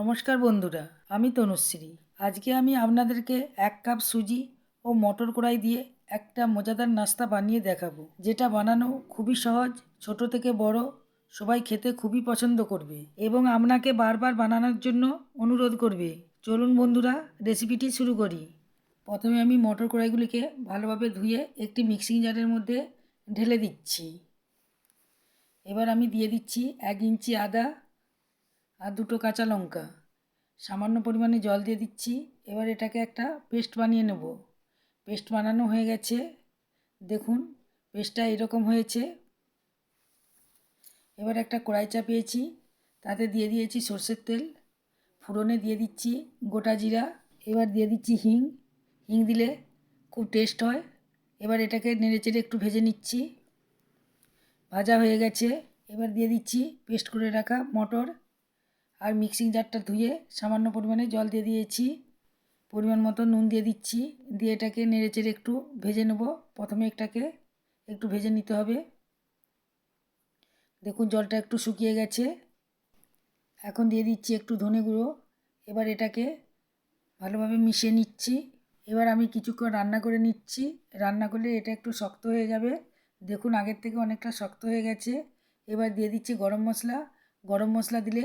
নমস্কার বন্ধুরা, আমি তনুশ্রী। আজকে আমি আপনাদেরকে এক কাপ সুজি ও মটর কড়াই দিয়ে একটা মজাদার নাস্তা বানিয়ে দেখাবো, যেটা বানানো খুবই সহজ, ছোট থেকে বড়, সবাই খেতে খুবই পছন্দ করবে এবং আপনাকে বারবার বানানোর জন্য অনুরোধ করবে। চলুন বন্ধুরা রেসিপিটি শুরু করি। প্রথমে আমি মটর কড়াইগুলিকে ভালোভাবে ধুয়ে একটি মিক্সিং জারের মধ্যে ঢেলে দিচ্ছি। এবার আমি দিয়ে দিচ্ছি এক ইঞ্চি আদা আর দুটো কাঁচা লঙ্কা। সামান্য পরিমাণে জল দিয়ে দিচ্ছি। এবার এটাকে একটা পেস্ট বানিয়ে নেব। পেস্ট বানানো হয়ে গেছে। দেখুন, পেস্টটা এরকম হয়েছে। এবার একটা কড়াই চাপিয়েছি। তাতে দিয়ে দিয়েছি সর্ষের তেল। ফোড়নে দিয়ে দিচ্ছি গোটা জিরা। এবার দিয়ে দিচ্ছি হিং। হিং দিলে খুব টেস্ট হয়। এবার এটাকে নেড়ে চেড়ে একটু ভেজে নিচ্ছি। ভাজা হয়ে গেছে। এবার দিয়ে দিচ্ছি পেস্ট করে রাখা মটর। আর মিক্সিং জারটা ধুয়ে সামান্য পরিমাণে জল দিয়ে দিয়েছি। পরিমাণ মতো নুন দিয়ে দিচ্ছি। দিয়ে এটাকে নেড়ে চেড়ে একটু ভেজে নেব। প্রথমে এটাকে একটু ভেজে নিতে হবে। দেখুন, জলটা একটু শুকিয়ে গেছে। এখন দিয়ে দিচ্ছি একটু ধনে গুঁড়ো। এবার এটাকে ভালোভাবে মিশিয়ে নিচ্ছি। এবার আমি কিছুক্ষণ রান্না করে নিচ্ছি। রান্না করলে এটা একটু শক্ত হয়ে যাবে। দেখুন, আগের থেকে অনেকটা শক্ত হয়ে গেছে। এবার দিয়ে দিচ্ছি গরম মশলা। গরম মশলা দিলে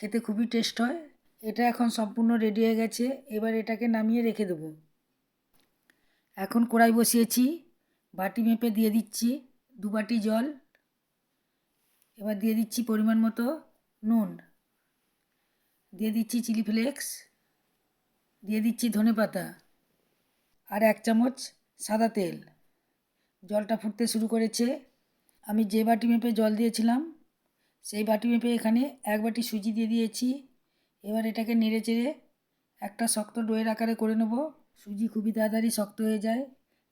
খেতে খুবই টেস্ট হয়। এটা এখন সম্পূর্ণ রেডি হয়ে গেছে। এবার এটাকে নামিয়ে রেখে দেবো। এখন কড়াই বসিয়েছি। বাটি মেপে দিয়ে দিচ্ছি দু বাটি জল। এবার দিয়ে দিচ্ছি পরিমাণ মতো নুন। দিয়ে দিচ্ছি চিলি ফ্লেক্স দিয়ে দিচ্ছি ধনে পাতা। আর এক চামচ সাদা তেল। জলটা ফুটতে শুরু করেছে। আমি যে বাটি মেপে জল দিয়েছিলাম সেই বাটি মেপে এখানে এক বাটি সুজি দিয়ে দিয়েছি। এবার এটাকে নেড়ে চেড়ে একটা শক্ত ডোয়ের আকারে করে নেব। সুজি খুবই তাড়াতাড়ি শক্ত হয়ে যায়।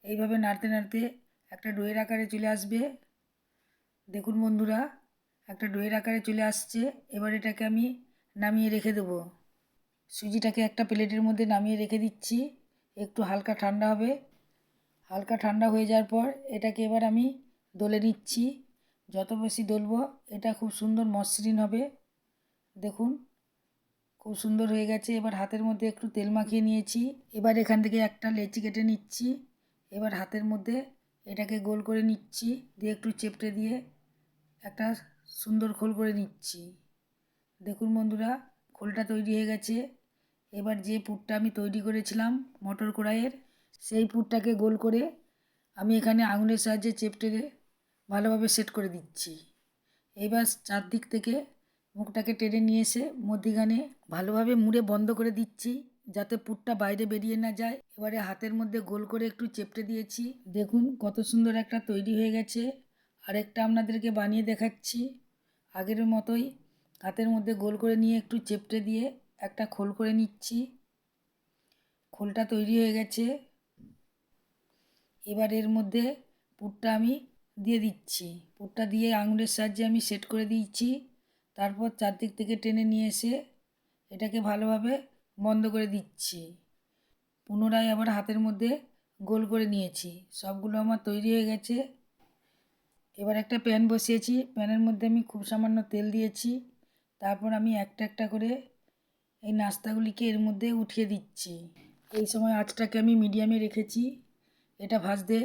এইভাবে নাড়তে নাড়তে একটা ডোয়ের আকারে চলে আসবে। দেখুন বন্ধুরা, একটা ডোয়ের আকারে চলে আসছে। এবার এটাকে আমি নামিয়ে রেখে দেবো। সুজিটাকে একটা প্লেটের মধ্যে নামিয়ে রেখে দিচ্ছি। একটু হালকা ঠান্ডা হবে। হালকা ঠান্ডা হয়ে যাওয়ার পর এটাকে এবার আমি দলে নিচ্ছি। যত বেশি দলবো, এটা খুব সুন্দর মসৃণ হবে। দেখুন, খুব সুন্দর হয়ে গেছে। এবার হাতের মধ্যে একটু তেল মাখিয়ে নিয়েছি। এবার এখান থেকে একটা লেচি কেটে নিচ্ছি। এবার হাতের মধ্যে এটাকে গোল করে নিচ্ছি, দিয়ে একটু চেপটে দিয়ে একটা সুন্দর খোল করে নিচ্ছি। দেখুন বন্ধুরা, খোলটা তৈরি হয়ে গেছে। এবার যে পুরটা আমি তৈরি করেছিলাম মটর কড়াইয়ের, সেই পুরটাকে গোল করে আমি এখানে আঙুলের সাহায্যে চেপটে ভালোভাবে সেট করে দিচ্ছি। এবার চারদিক থেকে মুখটাকে টেনে নিয়ে এসে মধ্যিখানে ভালোভাবে মুড়ে বন্ধ করে দিচ্ছি, যাতে পুরটা বাইরে বেরিয়ে না যায়। এবারে হাতের মধ্যে গোল করে একটু চেপটে দিয়েছি। দেখুন কত সুন্দর একটা তৈরি হয়ে গেছে। আরেকটা আপনাদেরকে বানিয়ে দেখাচ্ছি। আগের মতোই হাতের মধ্যে গোল করে নিয়ে একটু চেপটে দিয়ে একটা খোল করে নিচ্ছি। খোলটা তৈরি হয়ে গেছে। এবার এর মধ্যে পুরটা আমি দিয়ে দিচ্ছি। পুরটা দিয়ে আঙুলের সাহায্যে আমি সেট করে দিচ্ছি। তারপর চারদিক থেকে টেনে নিয়ে এসে এটাকে ভালোভাবে বন্ধ করে দিচ্ছি। পুনরায় আবার হাতের মধ্যে গোল করে নিয়েছি। সবগুলো আমার তৈরি হয়ে গেছে। এবার একটা প্যান বসিয়েছি। প্যানের মধ্যে আমি খুব সামান্য তেল দিয়েছি। তারপর আমি একটা একটা করে এই নাস্তাগুলিকে এর মধ্যে উঠিয়ে দিচ্ছি। এই সময় আঁচটাকে আমি মিডিয়ামে রেখেছি। এটা ভাজতে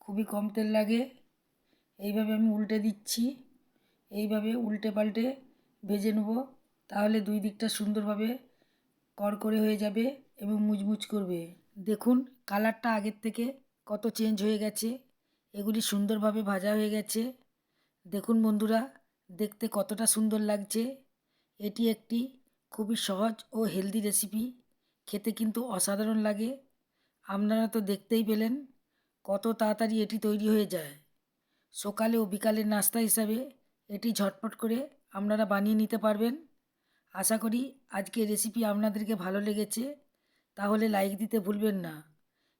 খুবই কম তেল লাগে। এইভাবে আমি উল্টে দিচ্ছি। এইভাবে উল্টে পাল্টে ভেজে নেব। তাহলে দুই দিকটা সুন্দরভাবে কড়কড়ে হয়ে যাবে এবং মুচমুচ করবে। দেখুন, কালারটা আগের থেকে কত চেঞ্জ হয়ে গেছে। এগুলি সুন্দরভাবে ভাজা হয়ে গেছে। দেখুন বন্ধুরা, দেখতে কতটা সুন্দর লাগছে। এটি একটি খুবই সহজ ও হেলদি রেসিপি। খেতে কিন্তু অসাধারণ লাগে। আপনারা তো দেখতেই পেলেন কত তাড়াতাড়ি এটি তৈরি হয়ে যায়। সকালে ও বিকালের নাস্তা হিসাবে এটি ঝটপট করে আপনারা বানিয়ে নিতে পারবেন। আশা করি আজকে রেসিপি আপনাদেরকে ভালো লেগেছে, তাহলে লাইক দিতে ভুলবেন না।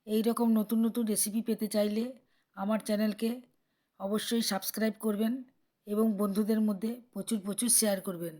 এই রকম নতুন নতুন রেসিপি পেতে চাইলে আমার চ্যানেলকে অবশ্যই সাবস্ক্রাইব করবেন এবং বন্ধুদের মধ্যে প্রচুর প্রচুর শেয়ার করবেন।